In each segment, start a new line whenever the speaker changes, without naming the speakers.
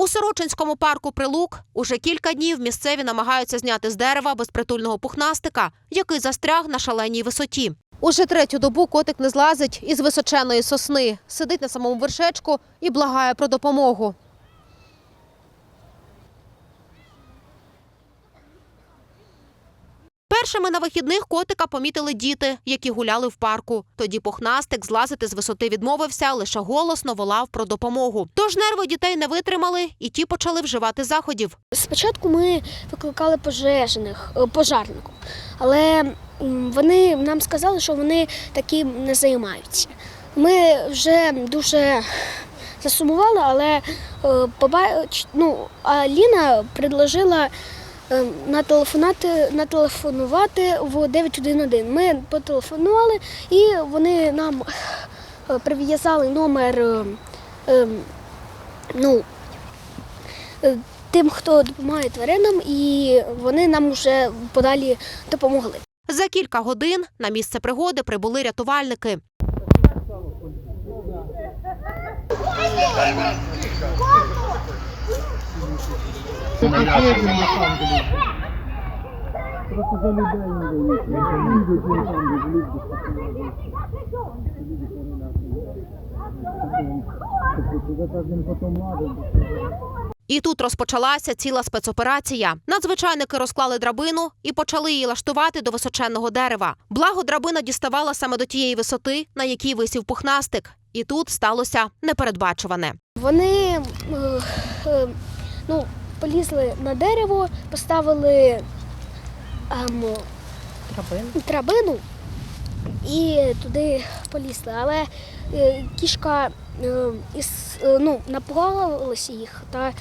У Сорочинському парку Прилук уже кілька днів місцеві намагаються зняти з дерева безпритульного пухнастика, який застряг на шаленій висоті. Уже третю добу котик не злазить із височеної сосни, сидить на самому вершечку і благає про допомогу. Першими на вихідних котика помітили діти, які гуляли в парку. Тоді пухнастик злазити з висоти відмовився, лише голосно волав про допомогу. Тож нерви дітей не витримали, і ті почали вживати заходів.
Спочатку ми викликали пожежних, е, пожарників, але вони нам сказали, що вони таким не займаються. Ми вже дуже засумували, але е, ну, Аліна предложила е, нателефонувати, нателефонувати в 911. Ми потелефонували і вони нам е, прив'язали номер е, е, ну, е, тим, хто допомагає тваринам, і вони нам вже подалі допомогли.
За кілька годин на місце пригоди прибули рятувальники. І тут розпочалася ціла спецоперація. Надзвичайники розклали драбину і почали її лаштувати до височенного дерева. Благо, драбина діставала саме до тієї висоти, на якій висів пухнастик. І тут сталося непередбачуване.
Вони е, е, ну, полізли на дерево, поставили ем, драбину і туди полізли. Але е, кішка е, із, е, ну, напугалася їх та е,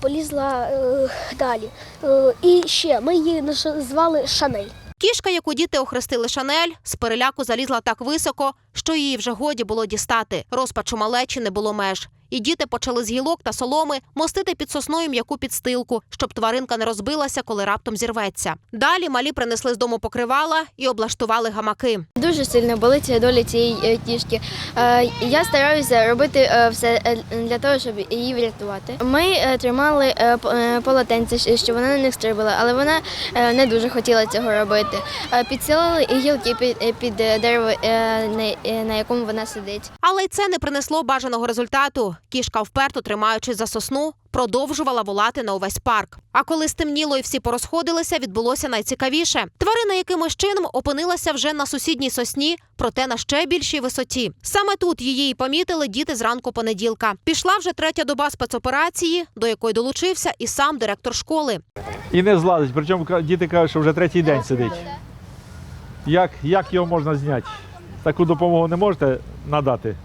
полізла е, далі. Е, і ще ми її назвали Шанель.
Кішка, яку діти охрестили Шанель, з переляку залізла так високо, що її вже годі було дістати. Розпачу малечі не було меж. І діти почали з гілок та соломи мостити під сосною м'яку підстилку, щоб тваринка не розбилася, коли раптом зірветься. Далі малі принесли з дому покривала і облаштували гамаки.
Дуже сильно болить доля цієї е, кішки. Е, Я стараюся робити е, все для того, щоб її врятувати. Ми тримали полотенце, щоб вона на них стрибала, але вона не дуже хотіла цього робити. Підсилили гілки під, під дерево, на якому вона сидить.
Але й це не принесло бажаного результату. Кішка, вперто тримаючись за сосну, продовжувала волати на увесь парк. А коли стемніло і всі порозходилися, відбулося найцікавіше. Тварина якимось чином опинилася вже на сусідній сосні, проте на ще більшій висоті. Саме тут її і помітили діти зранку понеділка. Пішла вже третя доба спецоперації, до якої долучився і сам директор школи.
І не злазить. Причому діти кажуть, що вже третій день сидить. Як, як його можна зняти? Таку допомогу не можете надати?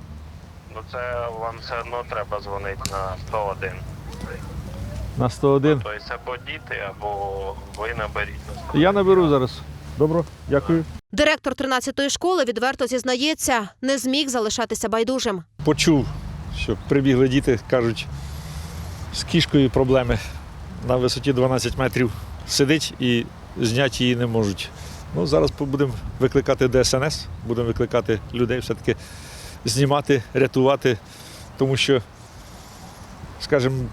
Ну це вам все одно треба дзвонити на 101.
На 101.
Тобто або діти, або ви наберіть на 101.
Я наберу зараз. Добро, дякую.
Директор 13-ї школи відверто зізнається, не зміг залишатися байдужим.
Почув, що прибігли діти, кажуть, з кішкою проблеми. На висоті 12 метрів сидить і зняти її не можуть. Ну, зараз будемо викликати ДСНС, будемо викликати людей, все-таки знімати, рятувати, тому що, скажімо,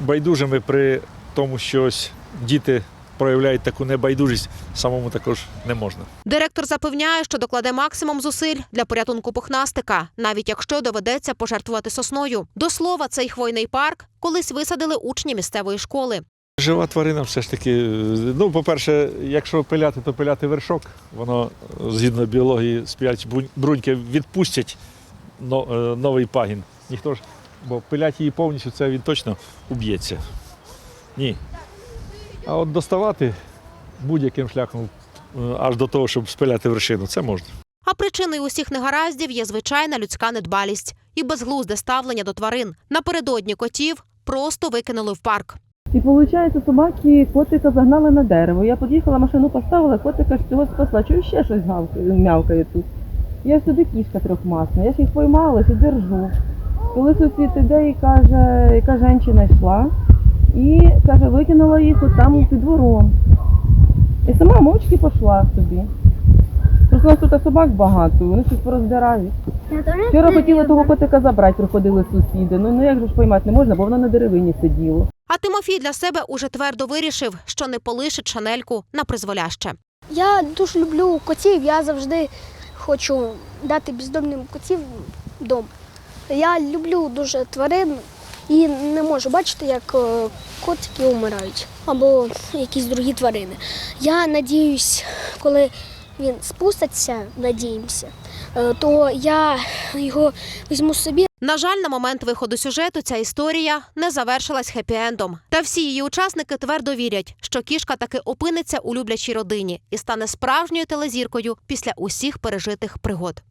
байдужими при тому, що ось діти проявляють таку небайдужість, самому також не можна.
Директор запевняє, що докладе максимум зусиль для порятунку пухнастика, навіть якщо доведеться пожертвувати сосною. До слова, цей хвойний парк колись висадили учні місцевої школи.
Жива тварина все ж таки. е, Ну, по-перше, якщо пиляти, то пиляти вершок. Воно е, згідно біології спілять бруньки відпустять е, новий пагін. Ніхто ж, бо пилять її повністю, це він точно уб'ється. Ні. А от доставати будь-яким шляхом аж до того, щоб спиляти вершину, це можна.
А причиною усіх негараздів є звичайна людська недбалість і безглузде ставлення до тварин. Напередодні котів просто викинули в парк.
І виходить, собаки котика загнали на дерево. Я під'їхала, машину поставила, котика з цього спасла. Чую, ще щось мявкає тут. Я сюди кішка трьохмасна, я ж їх поймала і держу. Коли сусід іде і каже, яка жінка йшла, і каже, викинула їх отам під двором. І сама мовчки пішла собі. Просто у нас тут собак багато, вони щось пороздирають. Вчора хотіли того котика забрати, приходили сусіди. Ну, ну як же ж поймати не можна, бо воно на деревині сиділо.
А Тимофій для себе уже твердо вирішив, що не полишить шанельку на призволяще.
Я дуже люблю котів, я завжди хочу дати бездомним котів дом. Я люблю дуже тварин і не можу бачити, як е, котики вмирають або якісь другі тварини. Я надіюсь, коли він спуститься, надіємося, то я його візьму собі.
На жаль, на момент виходу сюжету ця історія не завершилась хеппі-ендом. Та всі її учасники твердо вірять, що кішка таки опиниться у люблячій родині і стане справжньою телезіркою після усіх пережитих пригод.